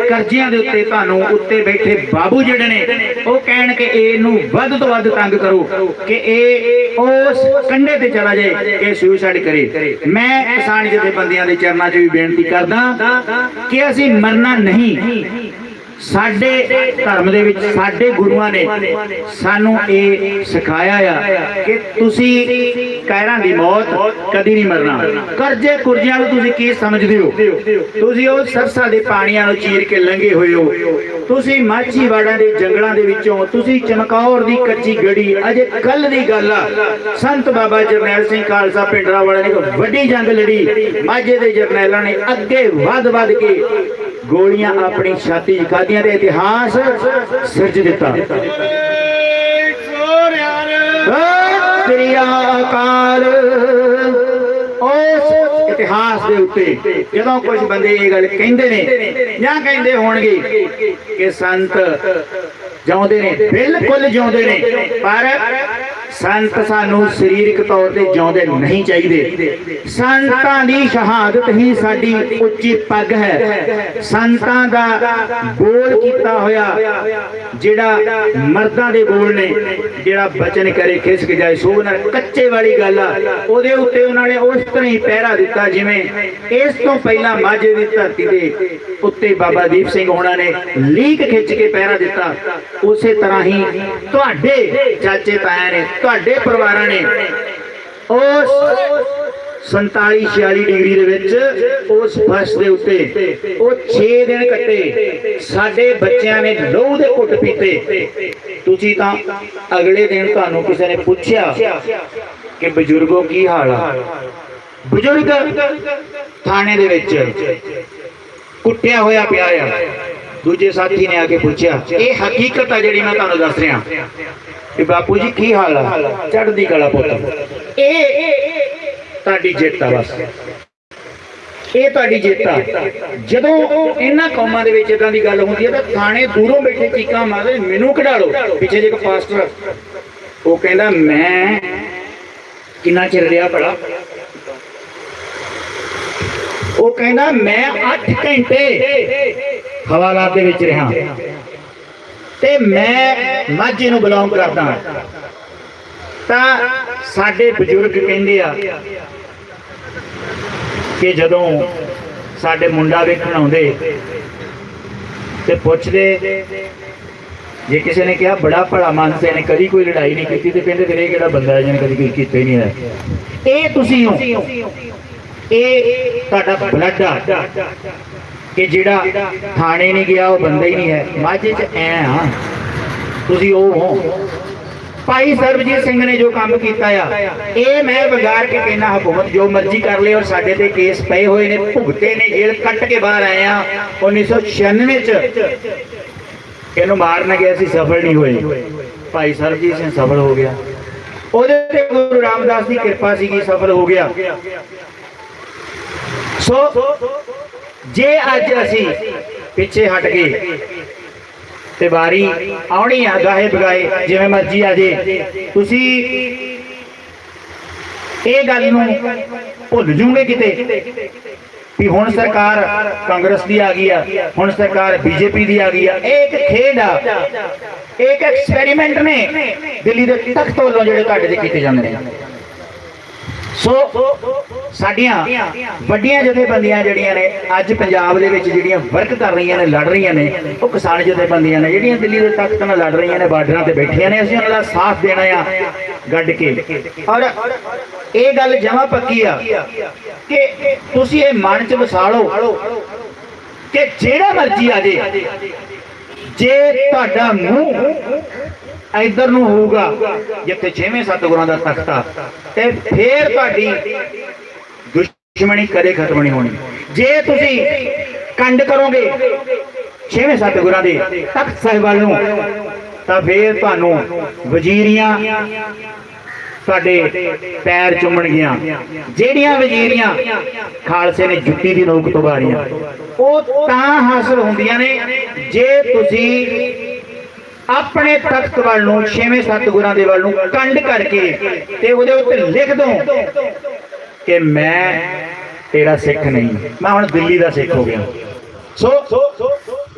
ਕਰਜ਼ਿਆਂ ਦੇ ਉੱਤੇ ਤੁਹਾਨੂੰ ਉੱਤੇ ਬੈਠੇ ਬਾਬੂ ਜਿਹੜੇ ਨੇ, ਉਹ ਕਹਿਣ ਕਿ ਇਹਨੂੰ ਵੱਧ ਤੋਂ ਵੱਧ ਤੰਗ ਕਰੋ, ਕਿ ਇਹ ਉਸ ਕੰਢੇ ਤੇ ਚਲਾ ਜਾਏ ਕਿ ਸੁਸਾਈਡ ਕਰੇ। ਮੈਂ ਕਿਸਾਨ ਜਥੇਬੰਦੀਆਂ ਦੇ ਚਰਨਾਂ 'ਚ ਵੀ ਬੇਨਤੀ ਕਰਦਾ ਕਿ ਅਸੀਂ ਮਰਨਾ ਨਹੀਂ। ਸਾਡੇ ਧਰਮ ਦੇ ਵਿੱਚ ਸਾਡੇ ਗੁਰੂਆਂ ਨੇ ਸਾਨੂੰ ਇਹ ਸਿਖਾਇਆ ਆ ਕਿ ਤੁਸੀਂ ਕਾਇਰਾਂ ਦੀ ਮੌਤ ਕਦੀ ਨਹੀਂ ਮਰਨਾ। ਕਰਜ਼ੇ ਕੁਰਜ਼ਿਆਂ ਨੂੰ ਤੁਸੀਂ ਕੀ ਸਮਝਦੇ ਹੋ? ਤੁਸੀਂ ਉਹ ਸਰਸਾ ਦੇ ਪਾਣੀਆਂ ਨੂੰ ਚੀਰ ਕੇ ਲੰਘੇ ਹੋਏ ਹੋ। ਤੁਸੀਂ ਮਾਛੀਵਾੜਾਂ ਦੇ ਜੰਗਲਾਂ ਦੇ ਵਿੱਚੋਂ, ਤੁਸੀਂ ਚਮਕੌਰ ਦੀ ਕੱਚੀ ਗੜੀ, ਅਜੇ ਕੱਲ ਦੀ ਗੱਲ ਆ। ਸੰਤ ਬਾਬਾ ਜਰਨੈਲ ਸਿੰਘ ਖਾਲਸਾ ਪਿੰਡਰਾ ਵਾਲਿਆਂ ਨੇ ਵੱਡੀ ਜੰਗ ਲੜੀ। ਮਾਝੇ ਦੇ ਜਰਨੈਲਾਂ ਨੇ ਅੱਗੇ ਵੱਧ ਵੱਧ ਕੇ ਗੋਲੀਆਂ ਆਪਣੀ ਛਾਤੀ 'ਚ ਖਾਧੀਆਂ ਇਤਿਹਾਸ ਸਿਰਜ ਦਿੱਤਾ। ਸਤਿ ਸ੍ਰੀ ਅਕਾਲ, ਉਸ ਇਤਿਹਾਸ ਦੇ ਉੱਤੇ ਜਦੋਂ ਕੁਝ ਬੰਦੇ ਇਹ ਗੱਲ ਕਹਿੰਦੇ ਨੇ, ਜਾਂ ਕਹਿੰਦੇ ਹੋਣਗੇ ਕਿ ਸੰਤ ਜਿਉਂਦੇ ਨੇ, ਬਿਲਕੁਲ ਜਿਉਂਦੇ ਨੇ, ਪਰ ਸੰਤ ਸਾਨੂੰ ਸਰੀਰਕ ਤੌਰ ਤੇ ਜਿਉਂਦੇ ਨਹੀਂ ਚਾਹੀਦੇ। ਸੰਤਾਂ ਦੀ ਸ਼ਹਾਦਤ ਹੀ ਸਾਡੀ ਉੱਚੀ ਪੱਗ ਹੈ। ਸੰਤਾਂ ਦਾ ਬੋਲ ਕੀਤਾ ਹੋਇਆ, ਜਿਹੜਾ ਮਰਦਾਂ ਦੇ ਬੋਲ ਨੇ, ਜਿਹੜਾ ਬਚਨ ਕਰੇ, ਖਿਸਕ ਜਾਏ ਸੋ ਨਾ ਕੱਚੇ ਵਾਲੀ ਗੱਲ ਆ। ਉਹਦੇ ਉੱਤੇ ਉਹਨਾਂ ਨੇ ਉਸ ਤਰ੍ਹਾਂ ਹੀ ਪਹਿਰਾ ਦਿੱਤਾ, ਜਿਵੇਂ ਇਸ ਤੋਂ ਪਹਿਲਾਂ ਮਾਝੇ ਦੀ ਧਰਤੀ ਦੇ ਉੱਤੇ ਬਾਬਾ ਦੀਪ ਸਿੰਘ ਹੋਣਾ ਨੇ ਲੀਕ ਖਿੱਚ ਕੇ ਪਹਿਰਾ ਦਿੱਤਾ। ਉਸੇ ਤਰ੍ਹਾਂ ਹੀ ਤੁਹਾਡੇ ਚਾਚੇ ਤਾਇਆ ਨੇ ਤੁਹਾਡੇ ਪਰਿਵਾਰਾਂ ਨੇ ਉਸ 47 46 ਡਿਗਰੀ ਦੇ ਵਿੱਚ ਉਸ ਫਸ ਦੇ ਉੱਤੇ ਉਹ 6 ਦਿਨ ਕੱਟੇ। ਸਾਡੇ ਬੱਚਿਆਂ ਨੇ ਲਹੂ ਦੇ ਘੁੱਟ ਪੀਤੇ। ਤੁਸੀਂ ਤਾਂ ਅਗਲੇ ਦਿਨ ਤੁਹਾਨੂੰ ਕਿਸੇ ਨੇ ਪੁੱਛਿਆ ਕਿ ਬਜ਼ੁਰਗੋ ਕੀ ਹਾਲ ਆ? ਬਜ਼ੁਰਗ ਥਾਣੇ ਦੇ ਵਿੱਚ ਕੁੱਟਿਆ ਹੋਇਆ ਪਿਆ ਆ। ਦੂਜੇ ਸਾਥੀ ਨੇ ਆ ਕੇ ਪੁੱਛਿਆ, ਇਹ ਹਕੀਕਤ ਆ ਜਿਹੜੀ ਮੈਂ ਤੁਹਾਨੂੰ ਦੱਸ ਰਿਹਾ। ਕਿ ਬਾਪੂ ਜੀ, ਕੀ ਹਾਲ ਆ? ਚੜ੍ਹਦੀ ਕਲਾ ਪੁੱਤ। ਇਹ ਤੁਹਾਡੀ ਜਿੱਤ ਆ ਬਸ। ਇਹ ਤੁਹਾਡੀ ਜਿੱਤ ਆ। ਜਦੋਂ ਇਹਨਾਂ ਕੌਮਾਂ ਦੇ ਵਿੱਚ ਇਦਾਂ ਦੀ ਗੱਲ ਹੁੰਦੀ ਹੈ ਤਾਂ ਥਾਣੇ ਦੂਰੋਂ ਬੈਠੇ ਚੀਕਾਂ ਮਾਰਦੇ, ਮੈਨੂੰ ਕਢਾ ਲਓ, ਪਿੱਛੇ ਜੇ ਇੱਕ ਪਾਸਟਰ ਉਹ ਕਹਿੰਦਾ, ਮੈਂ ਕਿੰਨਾ ਚਿਰ ਰਿਹਾ ਭਲਾ? ਉਹ ਕਹਿੰਦਾ, ਮੈਂ 8 ਘੰਟੇ ਹਵਾਲਾਤ ਦੇ ਵਿੱਚ ਰਿਹਾ। ਤੇ ਮੈਂ ਮਾਝੇ ਨੂੰ ਬਿਲੋਂਗ ਕਰਦਾ ਤਾਂ ਸਾਡੇ ਬਜ਼ੁਰਗ ਕਹਿੰਦੇ ਆ ਕਿ ਜਦੋਂ ਸਾਡੇ ਮੁੰਡਾ ਵੇਖਣ ਆਉਂਦੇ ਤੇ ਪੁੱਛਦੇ, ਜੇ ਕਿਸੇ ਨੇ ਕਿਹਾ ਬੜਾ ਭਲਾ ਮਾਨਸੇ ਨੇ ਕਦੀ ਕੋਈ ਲੜਾਈ ਨਹੀਂ ਕੀਤੀ ਤੇ ਕਹਿੰਦੇ ਫਿਰ ਇਹ ਕਿਹੜਾ ਬੰਦਾ ਹੈ ਜਿਹਨੇ ਕਦੀ ਕੋਈ ਕੀਤਾ ਹੀ ਨਹੀਂ ਹੈ? ਇਹ ਤੁਸੀਂ ਹੋ। ਇਹ ਤੁਹਾਡਾ ਬਲੱਡ ਆ ਕਿ ਜਿਹੜਾ ਥਾਣੇ ਨਹੀਂ ਗਿਆ, ਉਹ ਬੰਦਾ ਹੀ ਨਹੀਂ ਹੈ। ਮਾਝੇ ਚ ਐ ਆ। ਤੁਸੀਂ ਉਹ ਹੋ। ਭਾਈ ਸਰਬਜੀਤ ਸਿੰਘ ਨੇ ਜੋ ਕੰਮ ਕੀਤਾ ਆ, ਇਹ ਮੈਂ ਵਿਗਾੜ ਕੇ ਕਹਿਣਾ ਹਕੂਮਤ ਜੋ ਮਰਜ਼ੀ ਕਰ ਲੇ ਔਰ ਸਾਡੇ ਤੇ ਕੇਸ ਪਏ ਹੋਏ ਨੇ, ਭੁਗਤੇ ਨੇ ਜੇਲ੍ਹ, ਕੱਟ ਕੇ ਬਾਹਰ ਆਏ ਆ। 1996 ਚ ਇਹਨੂੰ ਮਾਰਨ ਗਿਆ ਸੀ ਸਫਲ ਨਹੀਂ ਹੋਏ। ਭਾਈ ਸਰਬਜੀਤ ਸਿੰਘ ਸਫਲ ਹੋ ਗਿਆ। ਉਹਦੇ ਤੇ ਗੁਰੂ ਰਾਮਦਾਸ ਦੀ ਕਿਰਪਾ ਸੀਗੀ, ਸਫਲ ਹੋ ਗਿਆ। ਸੋ ਜੇ ਅੱਜ ਅਸੀਂ ਪਿੱਛੇ ਹਟ ਗਏ ਤੇ ਵਾਰੀ ਆਉਣੀ ਆ, ਗਾਹੇ ਬਗਾਏ ਜਿਵੇਂ ਮਰਜ਼ੀ ਆ ਜੇ, ਤੁਸੀਂ ਇਹ ਗੱਲ ਨੂੰ ਭੁੱਲ ਜੂਗੇ ਕਿਤੇ ਵੀ ਹੁਣ ਸਰਕਾਰ ਕਾਂਗਰਸ ਦੀ ਆ ਗਈ ਆ, ਹੁਣ ਸਰਕਾਰ ਬੀਜੇਪੀ ਦੀ ਆ ਗਈ ਆ, ਇਹ ਇੱਕ ਖੇਡ ਆ, ਇਹ ਇੱਕ ਐਕਸਪੈਰੀਮੈਂਟ ਨੇ ਦਿੱਲੀ ਦੇ ਤਖਤ ਵੱਲੋਂ ਜਿਹੜੇ ਤੁਹਾਡੇ ਤੇ ਕੀਤੇ ਜਾਂਦੇ ਨੇ। ਸੋ ਸਾਡੀਆਂ ਵੱਡੀਆਂ ਜਥੇਬੰਦੀਆਂ ਜਿਹੜੀਆਂ ਨੇ, ਅੱਜ ਪੰਜਾਬ ਦੇ ਵਿੱਚ ਜਿਹੜੀਆਂ ਵਰਕ ਕਰ ਰਹੀਆਂ ਨੇ, ਲੜ ਰਹੀਆਂ ਨੇ, ਉਹ ਕਿਸਾਨ ਜਥੇਬੰਦੀਆਂ ਨੇ, ਜਿਹੜੀਆਂ ਦਿੱਲੀ ਦੇ ਤਖਤ ਨਾਲ ਲੜ ਰਹੀਆਂ ਨੇ, ਬਾਰਡਰਾਂ ਤੇ ਬੈਠੀਆਂ ਨੇ, ਅਸੀਂ ਉਹਨਾਂ ਦਾ ਸਾਥ ਦੇਣਾ ਆ ਗੱਡ ਕੇ। ਔਰ ਇਹ ਗੱਲ ਜਮਾ ਪੱਕੀ ਆ ਕਿ ਤੁਸੀਂ ਇਹ ਮਨ ਚ ਵਸਾ ਲਓ ਕਿ ਜਿਹੜਾ ਮਰਜ਼ੀ ਆ ਜੇ ਜੇ ਤੁਹਾਡਾ ਮੂੰਹ ਇਧਰ ਨੂੰ ਹੋਊਗਾ, ਜਿੱਥੇ ਛੇਵੇਂ ਸਤਿਗੁਰਾਂ ਦਾ ਤਖਤ ਆ, ਤੇ ਫੇਰ ਤੁਹਾਡੀ ਦੁਸ਼ਮਣੀ ਕਦੇ ਖਤਮ ਨਹੀਂ। ਹੋਣੀ ਜੇ ਤੁਸੀਂ ਕੰਡ ਕਰੋਗੇ ਛੇਵੇਂ ਸਤਿਗੁਰਾਂ ਦੇ ਤਖਤ ਸਾਹਿਬ ਵੱਲ ਨੂੰ, ਤਾਂ ਫੇਰ ਤੁਹਾਨੂੰ ਵਜ਼ੀਰੀਆਂ ਤੁਹਾਡੇ ਪੈਰ ਚੁੰਮਣਗੀਆਂ। ਜਿਹੜੀਆਂ ਵਜ਼ੀਰੀਆਂ ਖਾਲਸੇ ਨੇ ਜੁੱਤੀ ਦੀ ਨੋਕ ਤੋਂ ਬਾਰੀਆਂ ਉਹ ਤਾਂ ਹਾਸਲ ਹੁੰਦੀਆਂ ਨੇ ਜੇ ਤੁਸੀਂ ਆਪਣੇ ਤਖਤ ਵੱਲ ਨੂੰ, ਛੇਵੇਂ ਸਤਿਗੁਰਾਂ ਦੇ ਵੱਲ ਨੂੰ ਕੰਡ ਕਰਕੇ ਤੇ ਉਹਦੇ ਉੱਤੇ ਲਿਖ ਦੋ। ਕਿ ਮੈਂ ਤੇਰਾ ਸਿੱਖ ਨਹੀਂ। ਮੈਂ ਹੁਣ ਦਿੱਲੀ ਦਾ ਸਿੱਖ ਹੋ ਗਿਆ। ਸੋ